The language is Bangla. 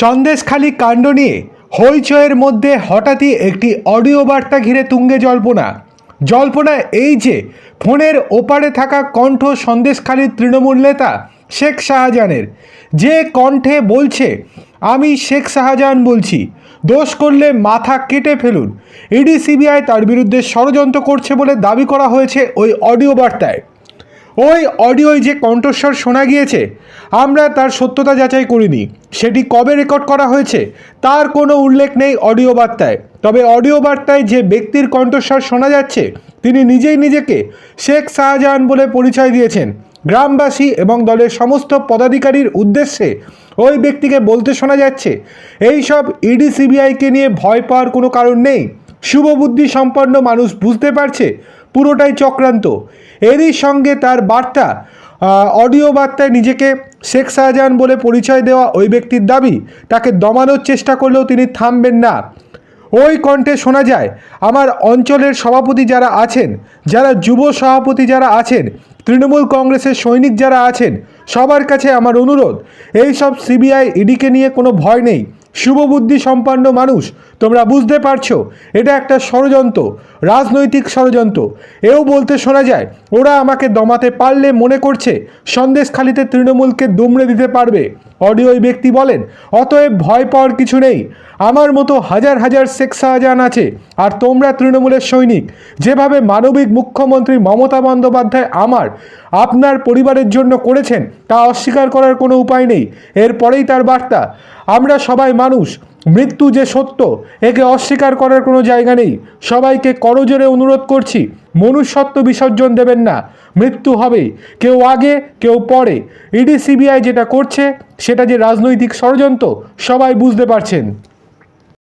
সন্দেশখালী কাণ্ড নিয়ে হইচয়ের মধ্যে হঠাৎই একটি অডিও বার্তা ঘিরে তুঙ্গে জল্পনা। জল্পনা এই যে, ফোনের ওপারে থাকা কণ্ঠ সন্দেশখালীর তৃণমূল নেতা শেখ শাহজাহানের। যে কণ্ঠে বলছে, আমি শেখ শাহজাহান বলছি, দোষ করলে মাথা কেটে ফেলুন। ইডি, সিবিআই তার বিরুদ্ধে ষড়যন্ত্র করছে বলে দাবি করা হয়েছে ওই অডিও বার্তায় ওই অডিওয় যে কণ্ঠস্বর শোনা গিয়েছে, আমরা তার সত্যতা যাচাই করিনি। সেটি কবে রেকর্ড করা হয়েছে, তার কোনো উল্লেখ নেই অডিও বার্তায়। তবে অডিও বার্তায় যে ব্যক্তির কণ্ঠস্বর শোনা যাচ্ছে, তিনি নিজেই নিজেকে শেখ শাহজাহান বলে পরিচয় দিয়েছেন। গ্রামবাসী এবং দলের সমস্ত পদাধিকারীর উদ্দেশ্যে ওই ব্যক্তিকে বলতে শোনা যাচ্ছে, এই সব ইডি সিবিআইকে নিয়ে ভয় পাওয়ার কোনো কারণ নেই। শুভবুদ্ধি সম্পন্ন মানুষ বুঝতে পারছে পুরোটাই চক্রান্ত। এরই সঙ্গে তার বার্তা অডিও বার্তায় নিজেকে শেখ শাহজাহান বলে পরিচয় দেওয়া ওই ব্যক্তির দাবি, তাকে দমানোর চেষ্টা করলেও তিনি থামবেন না। ওই কণ্ঠে শোনা যায়, আমার অঞ্চলের সভাপতি যারা আছেন, যারা যুব সভাপতি যারা আছেন, তৃণমূল কংগ্রেসের সৈনিক যারা আছেন, সবার কাছে আমার অনুরোধ এই সব সিবিআই, ইডিকে নিয়ে কোনো ভয় নেই। শুভবুদ্ধি সম্পন্ন মানুষ, তোমরা বুঝতে পারছ, এটা একটা ষড়যন্ত্র, রাজনৈতিক ষড়যন্ত্র। এও বলতে শোনা যায়, ওরা আমাকে দমাতে পারলে মনে করছে, সন্দেশখালিতে তৃণমূলকে দুমড়ে দিতে পারবে। অডিও ব্যক্তি বলেন, অতএব ভয় পাওয়ার কিছু নেই। আমার মতো হাজার হাজার শেখ শাহজাহান আছে, আর তোমরা তৃণমূলের সৈনিক। যেভাবে মানবিক মুখ্যমন্ত্রী মমতা বন্দ্যোপাধ্যায় আমার, আপনার পরিবারের জন্য করেছেন, তা অস্বীকার করার কোনো উপায় নেই। এরপরেই তার বার্তা আমরা সবাই মানুষ, মৃত্যু যে সত্য, একে অস্বীকার করার কোনো জায়গা নেই। সবাইকে করজোরে অনুরোধ করছি, মনুষ্যত্ব বিসর্জন দেবেন না। মৃত্যু হবে, কেউ আগে, কেউ পরে। ইডি, সিবিআই যেটা করছে, সেটা যে রাজনৈতিক ষড়যন্ত্র, সবাই বুঝতে পারছেন।